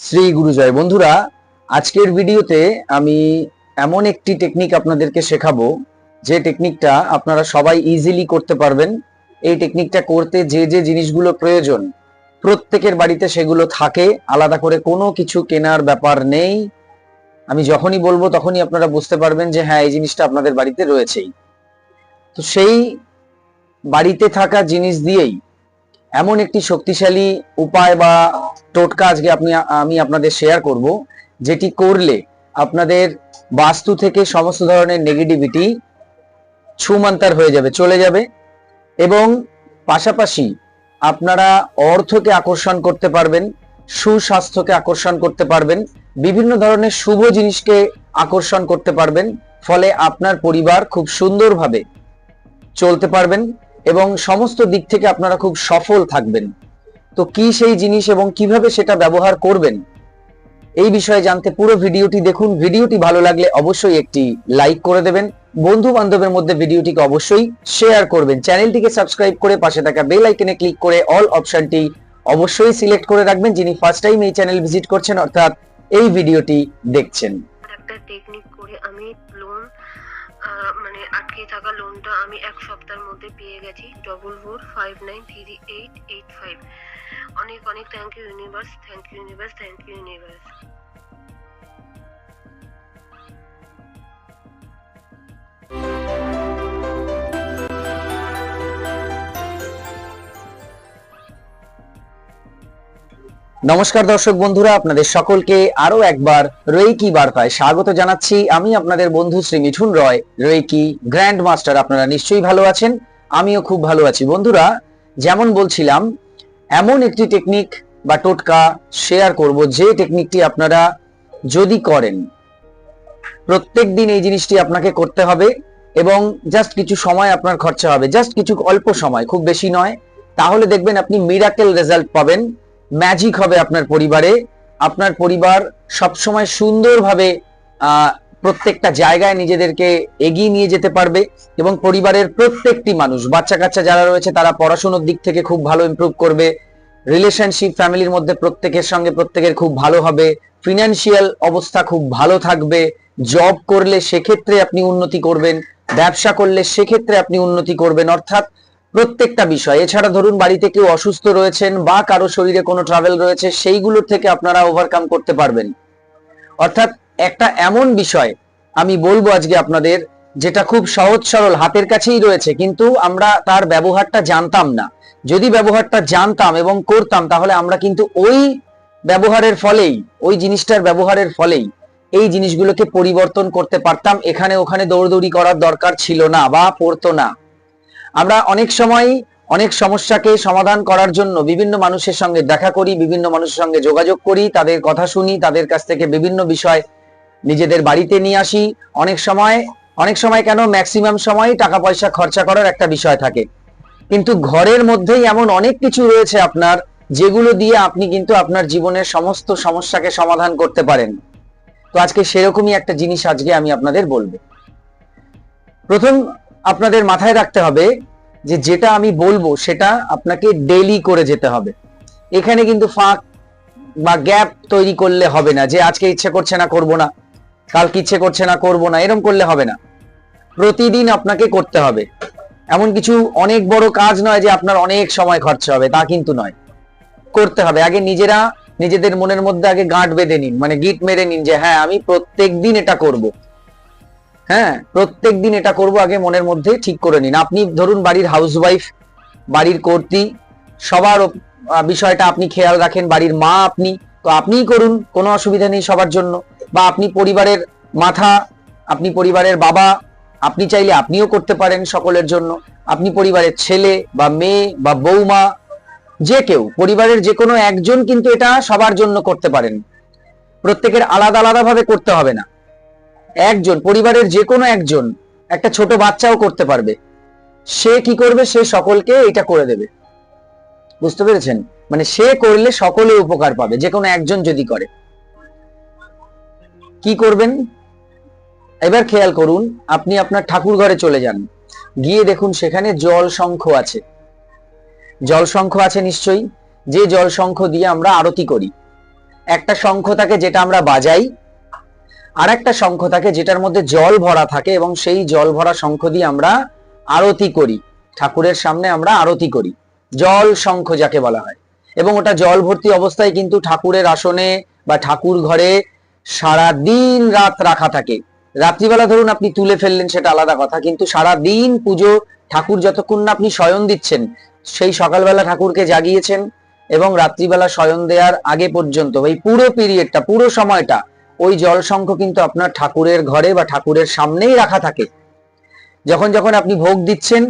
শ্রী গুরুজয় বন্ধুরা, আজকের ভিডিওতে আমি এমন একটি টেকনিক আপনাদেরকে শেখাবো, যে টেকনিকটা আপনারা সবাই ইজিলি করতে পারবেন। এই টেকনিকটা করতে যে যে জিনিসগুলো প্রয়োজন, প্রত্যেকের বাড়িতে সেগুলো থাকে, আলাদা করে কোনো কিছু কেনার ব্যাপার নেই। আমি যখনই বলব তখনই আপনারা বুঝতে পারবেন যে হ্যাঁ এই জিনিসটা আপনাদের বাড়িতে রয়েছেই। তো সেই বাড়িতে থাকা জিনিস দিয়েই এমন একটি শক্তিশালী উপায় বা টোটকা আজকে আপনি, আমি আপনাদের শেয়ার করব, যেটি করলে আপনাদের বাস্তু থেকে সমস্ত ধরনের নেগেটিভিটি ছুমান্তার হয়ে যাবে, চলে যাবে এবং পাশাপাশি আপনারা অর্থকে আকর্ষণ করতে পারবেন, সুস্বাস্থ্যকে আকর্ষণ করতে পারবেন, বিভিন্ন ধরনের শুভ জিনিসকে আকর্ষণ করতে পারবেন, ফলে আপনার পরিবার খুব সুন্দরভাবে চলতে পারবেন। এবং সমস্ত দিক থেকে আপনারা খুব সফল থাকবেন। তো কি সেই জিনিস এবং কীভাবে সেটা ব্যবহার করবেন, এই বিষয়ে জানতে পুরো ভিডিওটি দেখুন। ভিডিওটি ভালো লাগলে অবশ্যই একটি লাইক করে দেবেন। বন্ধু বান্ধবের মধ্যে ভিডিওটিকে অবশ্যই শেয়ার করবেন। চ্যানেলটিকে সাবস্ক্রাইব করে পাশে থাকা বেল আইকনে ক্লিক করে অল অপশনটি অবশ্যই সিলেক্ট করে রাখবেন। যিনি ফার্স্ট টাইম এই চ্যানেল ভিজিট করছেন, অর্থাৎ এই ভিডিওটি দেখছেন। একটা টেকনিক করে আমি মানে আটকে থাকা লোনটা আমি এক সপ্তাহের মধ্যে পেয়ে গেছি। Double four five nine three eight eight five অনেক অনেক thank you universe thank you universe thank you universe নমস্কার দর্শক বন্ধুরা, আপনাদের সকলকে আরও একবার রৈকি বার্তায় স্বাগত জানাচ্ছি আমি আপনাদের বন্ধু Shri Mithun Roy, Reiki grand master আপনারা নিশ্চয়ই ভালো আছেন, আমিও খুব ভালো আছি। বন্ধুরা, যেমন বলছিলাম, এমন একটি টেকনিক বা টোটকা শেয়ার করব, যে টেকনিকটি আপনারা যদি করেন, প্রত্যেক দিন এই জিনিসটি আপনাকে করতে হবে এবং জাস্ট কিছু সময় আপনার খরচা হবে। জাস্ট কিছু অল্প সময়, খুব বেশি নয়। তাহলে দেখবেন আপনি মিরাকেল রেজাল্ট পাবেন। ম্যাজিক হবে আপনার পরিবারে। আপনার পরিবার সবসময় সুন্দরভাবে প্রত্যেকটা জায়গায় নিজেদেরকে এগিয়ে নিয়ে যেতে পারবে এবং পরিবারের প্রত্যেকটি মানুষ বাচ্চা কাচ্চা যারা রয়েছে তারা পড়াশোনার দিক থেকে খুব ভালো ইমপ্রুভ করবে। রিলেশনশিপ ফ্যামিলির মধ্যে প্রত্যেকের সঙ্গে প্রত্যেকের খুব ভালো হবে। ফিনান্সিয়াল অবস্থা খুব ভালো থাকবে। জব করলে সেক্ষেত্রে আপনি উন্নতি করবেন। ব্যবসা করলে সেক্ষেত্রে আপনি উন্নতি করবেন। অর্থাৎ প্রত্যেকটা বিষয়। এছাড়া ধরুন বাড়িতে কেউ অসুস্থ রয়েছেন বা কারও শরীরে কোনো ট্রাভেল রয়েছে, সেইগুলোর থেকে আপনারা ওভারকাম করতে পারবেন। অর্থাৎ একটা এমন বিষয় আমি বলব আজকে আপনাদের, যেটা খুব সহজ সরল, হাতের কাছেই রয়েছে, কিন্তু আমরা তার ব্যবহারটা জানতাম না। যদি ব্যবহারটা জানতাম এবং করতাম, তাহলে আমরা কিন্তু ওই ব্যবহারের ফলেই, ওই জিনিসটার ব্যবহারের ফলেই এই জিনিসগুলোকে পরিবর্তন করতে পারতাম। এখানে ওখানে দৌড়দৌড়ি করার দরকার ছিল না বা পড়তো না। আমরা অনেক সময় অনেক সমস্যাকে সমাধান করার জন্য বিভিন্ন মানুষের সঙ্গে দেখা করি, বিভিন্ন মানুষের সঙ্গে যোগাযোগ করি, তাদের কথা শুনি, তাদের কাছ থেকে বিভিন্ন বিষয় নিজেদের বাড়িতে নিয়ে আসি। অনেক সময় অনেক সময় কেন ম্যাক্সিমাম সময় টাকা পয়সা খরচা করার একটা বিষয় থাকে। কিন্তু ঘরের মধ্যেই এমন অনেক কিছু রয়েছে আপনার, যেগুলো দিয়ে আপনি কিন্তু আপনার জীবনের সমস্ত সমস্যাকে সমাধান করতে পারেন। তো আজকে সেরকমই একটা জিনিস আজকে আমি আপনাদের বলব। প্রথম আপনাদের মাথায় রাখতে হবে যে যেটা আমি বলব সেটা আপনাকে ডেলি করে যেতে হবে। এখানে কিন্তু ফাঁক বা গ্যাপ তৈরি করলে হবে না যে আজকে ইচ্ছে করছে না করব না, কালকে ইচ্ছে করছে না করব না এরকম করলে হবে না। প্রতিদিন আপনাকে করতে হবে। এমন কিছু অনেক বড় কাজ নয় যে আপনার অনেক সময় খরচা হবে, তা কিন্তু নয়। করতে হবে। আগে নিজেরা, নিজেদের মনের মধ্যে আগে গাঁট বেঁধে নিন মানে গিট মেরে নিন যে হ্যাঁ আমি প্রত্যেক দিন এটা করব। হ্যাঁ প্রত্যেক দিন এটা করব, আগে মনের মধ্যে ঠিক করে নিন। আপনি ধরুন বাড়ির হাউসওয়াইফ বাড়ির কর্ত্রী সবার বিষয়টা আপনি খেয়াল রাখেন, বাড়ির মা আপনি, তো আপনিই করুন, কোনো অসুবিধা নেই সবার জন্য। বা আপনি পরিবারের মাথা, আপনি পরিবারের বাবা, আপনি চাইলে আপনিও করতে পারেন সকলের জন্য। আপনি পরিবারের ছেলে বা মেয়ে বা বৌমা, যে কেউ, পরিবারের যে কোনো একজন কিন্তু এটা সবার জন্য করতে পারেন। প্রত্যেকের আলাদা আলাদা ভাবে করতে হবে না। একজন, পরিবারের যে কোনো একজন, একটা ছোট বাচ্চাও করতে পারবে। সে কি করবে? সে সকলকে এটা করে দেবে। বুঝতে পেরেছেন? মানে সে করলে সকলে উপকার পাবে যে কোনো একজন যদি করে। কি করবেন? এবার খেয়াল করুন, আপনি আপনার ঠাকুর ঘরে চলে যান। গিয়ে দেখুন সেখানে জল শঙ্খ আছে। জল শঙ্খ আছে নিশ্চয়ই। যে জল শঙ্খ দিয়ে আমরা আরতি করি। একটা শঙ্খ থাকে যেটা আমরা বাজাই আর একটা শঙ্খ থাকে যেটার মধ্যে জল ভরা থাকে এবং সেই জল ভরা শঙ্খ দিয়ে আমরা আরতি করি। ঠাকুরের সামনে আমরা আরতি করি। জল শঙ্খ যাকে বলা হয়। এবং ওটা জল ভর্তি অবস্থায় কিন্তু ঠাকুরের আসনে বা ঠাকুর ঘরে সারা দিন রাত রাখা থাকে। রাত্রিবেলা ধরুন আপনি তুলে ফেললেন সেটা আলাদা কথা, কিন্তু সারা দিন পুজো ঠাকুর যতক্ষণ না আপনি শয়ন দিচ্ছেন, সেই সকালবেলা ঠাকুরকে জাগিয়েছেন এবং রাত্রিবেলা শয়ন দেওয়ার আগে পর্যন্ত এই পুরো পিরিয়ডটা পুরো সময়টা ওই জল শঙ্খ কিন্তু আপনার ঠাকুরের ঘরে বা ঠাকুরের সামনেই রাখা থাকে। যখন যখন আপনি ভোগ দিচ্ছেন,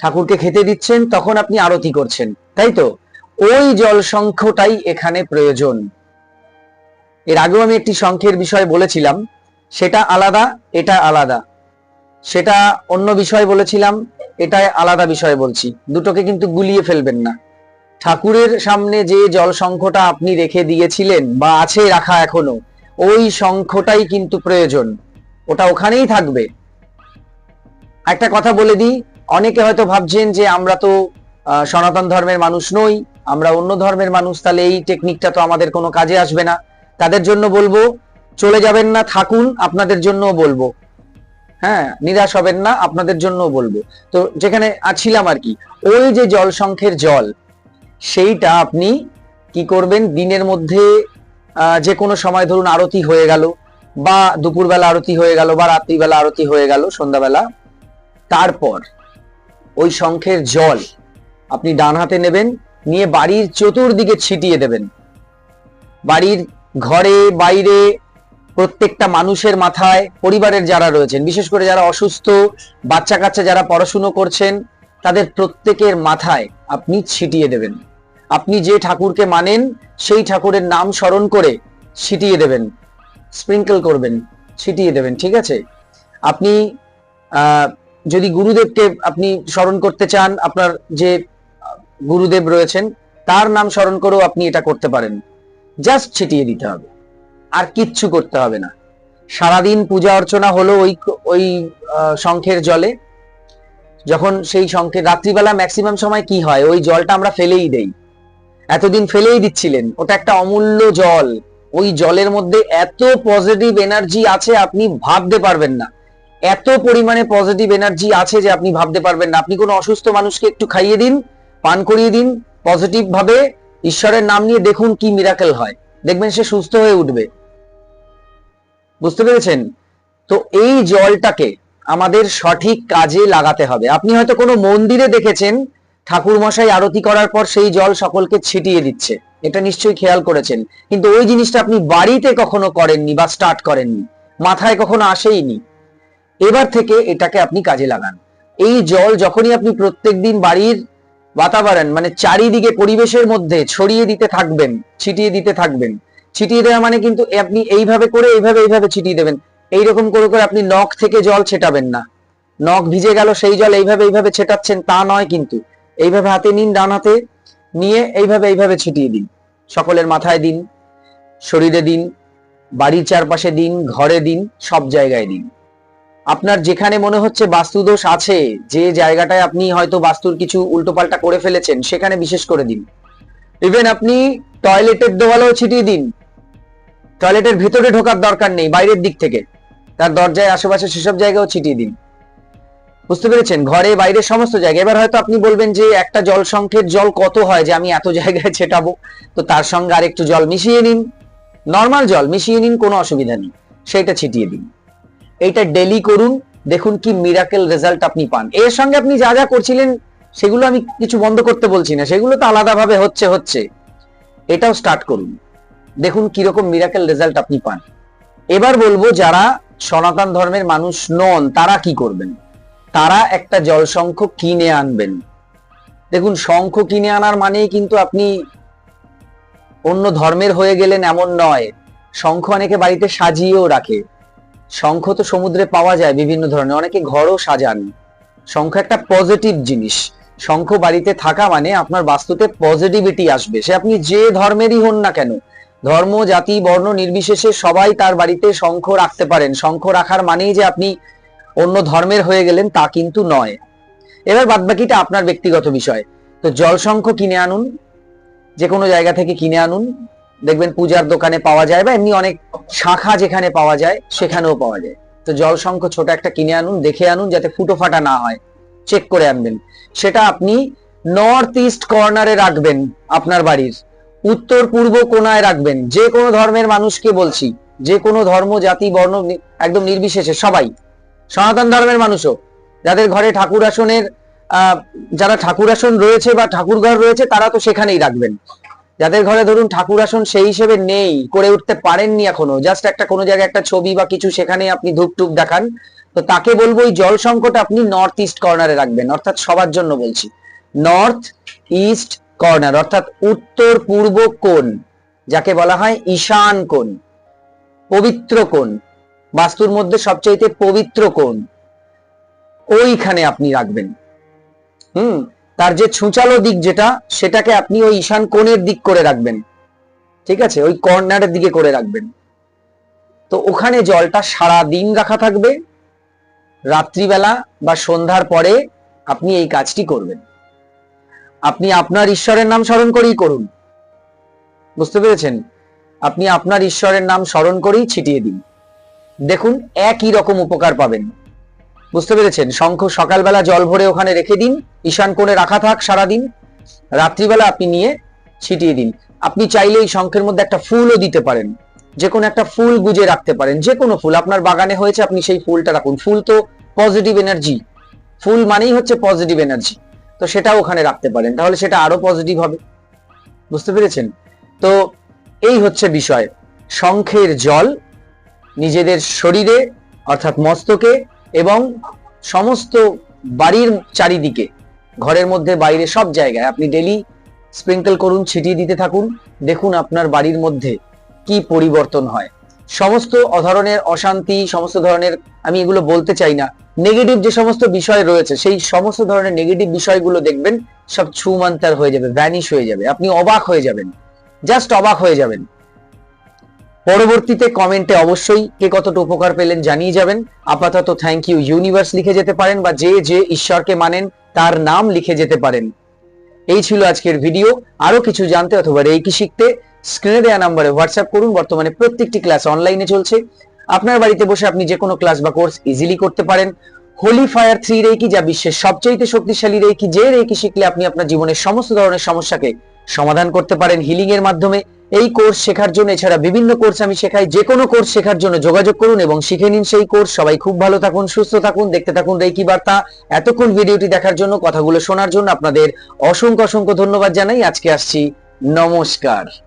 ঠাকুরকে খেতে দিচ্ছেন, তখন আপনি আরতি করছেন, তাই তো? ওই জল শঙ্খটাই এখানে প্রয়োজন। এর আগেও আমি একটি শঙ্খের বিষয় বলেছিলাম, সেটা আলাদা, এটা আলাদা। সেটা অন্য বিষয় বলেছিলাম, এটাই আলাদা বিষয় বলছি। দুটোকে কিন্তু গুলিয়ে ফেলবেন না। ঠাকুরের সামনে যে জল শঙ্খটা আপনি রেখে দিয়েছিলেন বা আছে রাখা এখনও ওই শঙ্খটাই কিন্তু প্রয়োজন। ওটা ওখানেই থাকবে। একটা কথা বলে দিই, অনেকে হয়তো ভাবছেন যে আমরা তো সনাতন ধর্মের মানুষ নই, আমরা অন্য ধর্মের মানুষ, তাহলে এই টেকনিকটা তো আমাদের কোনো কাজে আসবে না। তাদের জন্য বলব, চলে যাবেন না, থাকুন, আপনাদের জন্যও বলব। হ্যাঁ নিরাশ হবেন না, আপনাদের জন্যও বলব। তো যেখানে আছিলাম আর কি, ওই যে জল সংখ্যের জল, সেইটা আপনি কি করবেন, দিনের মধ্যে যে কোনো সময় ধরুন আরতি হয়ে গেল, বা দুপুরবেলা আরতি হয়ে গেল, বা রাত্রিবেলা আরতি হয়ে গেল, সন্ধ্যাবেলা, তারপর ওই শঙ্খের জল আপনি ডান হাতে নেবেন, নিয়ে বাড়ির চতুর্দিকে ছিটিয়ে দেবেন। বাড়ির ঘরে, বাইরে, প্রত্যেকটা মানুষের মাথায়, পরিবারের যারা রয়েছেন, বিশেষ করে যারা অসুস্থ বাচ্চা কাচ্চা যারা পড়াশুনো করছেন, তাদের প্রত্যেকের মাথায় আপনি ছিটিয়ে দেবেন। আপনি যে ঠাকুরকে মানেন, সেই ঠাকুরের নাম স্মরণ করে ছিটিয়ে দেবেন, স্প্রিঙ্কল করবেন, ছিটিয়ে দেবেন, ঠিক আছে? আপনি যদি গুরুদেবকে আপনি স্মরণ করতে চান, আপনার যে গুরুদেব রয়েছেন, তার নাম স্মরণ করেও আপনি এটা করতে পারেন। জাস্ট ছিটিয়ে দিতে হবে। আর কিচ্ছু করতে হবে না। সারাদিন পূজা অর্চনা হলো ওই ওই শঙ্খের জলে। যখন সেই শঙ্খের, রাত্রিবেলা ম্যাক্সিমাম সময় কি হয়? ওই জলটা আমরা ফেলেই দেই। এতদিন ফেলেই দিচ্ছিলেন। ওটা একটা অমূল্য জল। ওই জলের মধ্যে এত পজিটিভ এনার্জি আছে আপনি ভাবতে পারবেন না। এত পরিমাণে পজিটিভ এনার্জি আছে যে আপনি ভাবতে পারবেন না। আপনি কোনো অসুস্থ মানুষকে একটু খাইয়ে দিন, পান করিয়ে দিন পজিটিভ ভাবে ঈশ্বরের নাম নিয়ে দেখুন কি মিরাকেল হয়। দেখবেন সে সুস্থ হয়ে উঠবে। বুঝতে পেরেছেন? তো এই জলটাকে আমাদের সঠিক কাজে লাগাতে হবে। আপনি হয়তো কোনো মন্দিরে দেখেছেন ঠাকুর মশাই আরতি করার পর সেই জল সকলকে ছিটিয়ে দিচ্ছে। এটা নিশ্চয়ই খেয়াল করেছেন। কিন্তু ওই জিনিসটা আপনি বাড়িতে কখনো করেননি বা স্টার্ট করেননি। মাথায় কখনো আসেইনি। এবার থেকে এটাকে আপনি কাজে লাগান। এই জল যখনই আপনি প্রত্যেকদিন বাড়ির বাতাবরণ মানে চারিদিকে পরিবেশের মধ্যে ছড়িয়ে দিতে থাকবেন, ছিটিয়ে দিতে থাকবেন। ছিটিয়ে দেওয়া মানে কিন্তু আপনি এইভাবে করে, এইভাবে এইভাবে ছিটিয়ে দেবেন। এইরকম করে করে আপনি নখ থেকে জল ছেটাবেন না। নখ ভিজে গেল, সেই জল এইভাবে এইভাবে ছেটাচ্ছেন, তা নয় কিন্তু। এইভাবে হাতে নিন, ডান হাতে নিয়ে এইভাবে এইভাবে ছিটিয়ে দিন। সকলের মাথায় দিন, শরীরে দিন, বাড়ির চারপাশে দিন, ঘরে দিন, সব জায়গায় দিন। আপনার যেখানে মনে হচ্ছে বাস্তুদোষ আছে, যে জায়গাটায় আপনি হয়তো বাস্তুর কিছু উল্টোপাল্টা করে ফেলেছেন, সেখানে বিশেষ করে দিন। ইভেন আপনি টয়লেটের দেওয়ালেও ছিটিয়ে দিন। টয়লেটের ভিতরে ঢোকার দরকার নেই, বাইরের দিক থেকে। তার দরজায়, আশেপাশে সেসব জায়গাও ছিটিয়ে দিন। বুঝতে পেরেছেন? ঘরে, বাইরে সমস্ত জায়গায়। এবার হয়তো আপনি বলবেন যে একটা জল সংখ্যের জল কত হয় যে আমি এত জায়গায় ছেটাবো? তো তার সঙ্গে আরেকটু জল মিশিয়ে নিন। নর্মাল জল মিশিয়ে নিন, কোনো অসুবিধা নেই। সেটা ছিটিয়ে দিন। এইটা ডেলি করুন। দেখুন কি মিরাকেল রেজাল্ট আপনি পান। এর সঙ্গে আপনি যা যা করছিলেন, সেগুলো আমি কিছু বন্ধ করতে বলছি না। সেগুলো তো আলাদাভাবে হচ্ছে হচ্ছে। এটাও স্টার্ট করুন। দেখুন কীরকম মিরাকেল রেজাল্ট আপনি পান। এবার বলব, যারা সনাতন ধর্মের মানুষ নন, তারা কি করবেন? তারা একটা জল শঙ্খ কিনে আনবেন। দেখুন, শঙ্খ কিনে আনার মানেই কিন্তু আপনি অন্য ধর্মের হয়ে গেলেন এমন নয়। শঙ্খ অনেকে বাড়িতে সাজিয়েও রাখে। শঙ্খ তো সমুদ্রে পাওয়া যায় বিভিন্ন ধরনের, অনেকে ঘরও সাজান। শঙ্খ একটা পজিটিভ জিনিস। শঙ্খ বাড়িতে থাকা মানে আপনার বাস্তুতে পজিটিভিটি আসবে। সে আপনি যে ধর্মেরই হন না কেন, ধর্ম, জাতি, বর্ণ নির্বিশেষে সবাই তার বাড়িতে শঙ্খ রাখতে পারেন। শঙ্খ রাখার মানেই যে আপনি অন্য ধর্মের হয়ে গেলেন তা কিন্তু নয়। এবার বাদবাকিটা আপনার ব্যক্তিগত বিষয়। তো জল শঙ্খ কিনে আনুন যে কোনো জায়গা থেকে কিনে আনুন। দেখবেন পূজার দোকানে পাওয়া যায় বা এমনি অনেক শাখা যেখানে পাওয়া যায়, সেখানেও পাওয়া যায়। তো জল শঙ্খ ছোট একটা কিনে আনুন, দেখে আনুন যাতে ফুটো ফাটা না হয়। চেক করে আনবেন। সেটা আপনি নর্থ ইস্ট কর্নারে রাখবেন আপনার বাড়ির। উত্তর পূর্ব কোনায় রাখবেন। যে কোনো ধর্মের মানুষকে বলছি যে কোনো ধর্ম, জাতি, বর্ণ একদম নির্বিশেষে সবাই। সনাতন ধর্মের মানুষও, যাদের ঘরে ঠাকুর আসনের যারা ঠাকুর আসন রয়েছে বা ঠাকুর ঘর রয়েছে, তারা তো সেখানেই রাখবেন। যাদের ঘরে ধরুন ঠাকুর আসন সেই হিসেবে নেই, করে উঠতে পারেননি এখনও জাস্ট একটা কোনো জায়গায় একটা ছবি বা কিছু সেখানে আপনি ধূপ টুপ দেখান, তো তাকে বলব ওই জল সংকট আপনি নর্থ ইস্ট কর্নারে রাখবেন, অর্থাৎ সবার জন্য বলছি। নর্থ ইস্ট কর্নার অর্থাৎ উত্তর পূর্ব কোণ, যাকে বলা হয় ঈশান কোণ, পবিত্র কোণ। বাস্তুর মধ্যে সবচাইতে পবিত্র কোণ, ওইখানে আপনি রাখবেন। হুম, তার যে ছুঁচালো দিক যেটা, সেটাকে আপনি ওই ঈশান কোণের দিক করে রাখবেন। ঠিক আছে? ওই কর্নারের দিকে করে রাখবেন। তো ওখানে জলটা সারা দিন রাখা থাকবে। রাত্রিবেলা বা সন্ধ্যার পরে আপনি এই কাজটি করবেন। আপনি আপনার ঈশ্বরের নাম স্মরণ করেই করুন। বুঝতে পেরেছেন? আপনি আপনার ঈশ্বরের নাম স্মরণ করেই ছিটিয়ে দিন। দেখুন, একই রকম উপকার পাবেন। বুঝতে পেরেছেন? শঙ্খ সকালবেলা জল ভরে ওখানে রেখে দিন, ঈশান কোণে রাখা থাক সারাদিন, রাত্রিবেলা আপনি নিয়ে ছিটিয়ে দিন। আপনি চাইলে এই শঙ্খের মধ্যে একটা ফুলও দিতে পারেন। যে কোনো একটা ফুল গুজে রাখতে পারেন যে কোনো ফুল। আপনার বাগানে হয়েছে, আপনি সেই ফুলটা রাখুন। ফুল তো পজিটিভ এনার্জি ফুল মানেই হচ্ছে পজিটিভ এনার্জি তো সেটাও ওখানে রাখতে পারেন। তাহলে সেটা আরও পজিটিভ হবে। বুঝতে পেরেছেন? তো এই হচ্ছে বিষয়। শঙ্খের জল নিজেদের শরীরে, অর্থাৎ মস্তকে এবং সমস্ত বাড়ির চারিদিকে, ঘরের মধ্যে, বাইরে সব জায়গায় আপনি ডেলি স্প্রিঙ্কল করুন, ছিটিয়ে দিতে থাকুন। দেখুন আপনার বাড়ির মধ্যে কি পরিবর্তন হয়। সমস্ত ধরনের অশান্তি, সমস্ত ধরনের, আমি এগুলো বলতে চাই না। নেগেটিভ যে সমস্ত বিষয় রয়েছে, সেই সমস্ত ধরনের নেগেটিভ বিষয়গুলো দেখবেন, সব ছুমান্তার হয়ে যাবে ভ্যানিশ হয়ে যাবে। আপনি অবাক হয়ে যাবেন। জাস্ট অবাক হয়ে যাবেন। পরবর্তীতে কমেন্টে অবশ্যই কে কতটা উপকার পেলেন জানিয়ে যাবেন। আপাতত থ্যাংক ইউ ইউনিভার্স লিখে যেতে পারেন বা যে যে ঈশ্বরকে মানেন তার নাম লিখে যেতে পারেন। এই ছিল আজকের ভিডিও আরও কিছু জানতে অথবা রেকি শিখতে স্ক্রিনে দেওয়া নাম্বারে হোয়াটসঅ্যাপ করুন। বর্তমানে প্রত্যেকটি ক্লাস অনলাইনে চলছে। আপনার বাড়িতে বসে আপনি যে কোনো ক্লাস বা কোর্স ইজিলি করতে পারেন। হোলি ফায়ার থ্রি রেকি যা বিশ্বের সবচেয়ে শক্তিশালী রেকি যে রেকি শিখলে আপনি আপনার জীবনের সমস্ত ধরনের সমস্যাকে সমাধান করতে পারেন হিলিং এর মাধ্যমে। এই কোর্স শেখার জন্য, এছাড়া বিভিন্ন কোর্স আমি শেখাই, যে কোনো কোর্স শেখার জন্য যোগাযোগ করুন এবং শিখে নিন সেই কোর্স সবাই খুব ভালো থাকুন, সুস্থ থাকুন, দেখতে থাকুন রেকি বার্তা। এতক্ষণ ভিডিওটি দেখার জন্য, কথাগুলো শোনার জন্য আপনাদের অসংখ্য অসংখ্য ধন্যবাদ জানাই। আজকে আসছি, নমস্কার।